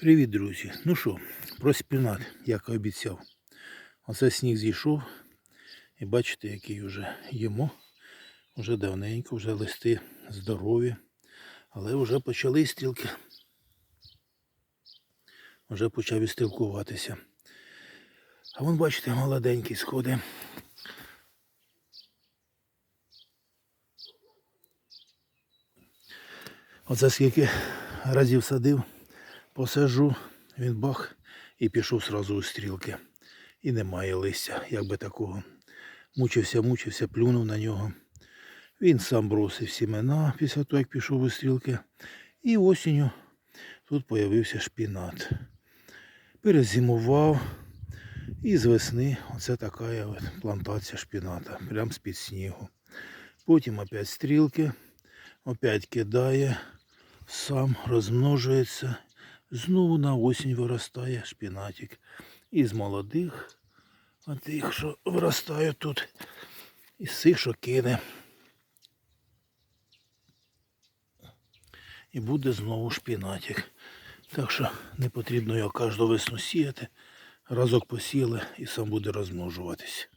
Привіт, друзі. Ну що, про спінат, як і обіцяв. Оце сніг зійшов. І бачите, який вже їмо. Уже давненько, вже листи здорові. Але вже почали стрілки. Вже почав і стрілкуватися. А вон, бачите, молоденький сходи. Оце скільки разів садив, посажу, він бах і пішов сразу у стрілки. І немає листя, як би такого. Мучився, мучився, плюнув на нього. Він сам бросив сімена після того, як пішов у стрілки. І осінню тут появився шпінат. Перезимував. І з весни оце така от плантація шпіната, прямо з-під снігу. Потім опять стрілки, опять кидає, сам розмножується. Знову на осінь виростає шпінатик. Із молодих, а тих, що виростають тут, із цих, що кине. І буде знову шпінатик. Так що не потрібно його кожну весну сіяти. Разок посіяли і сам буде розмножуватись.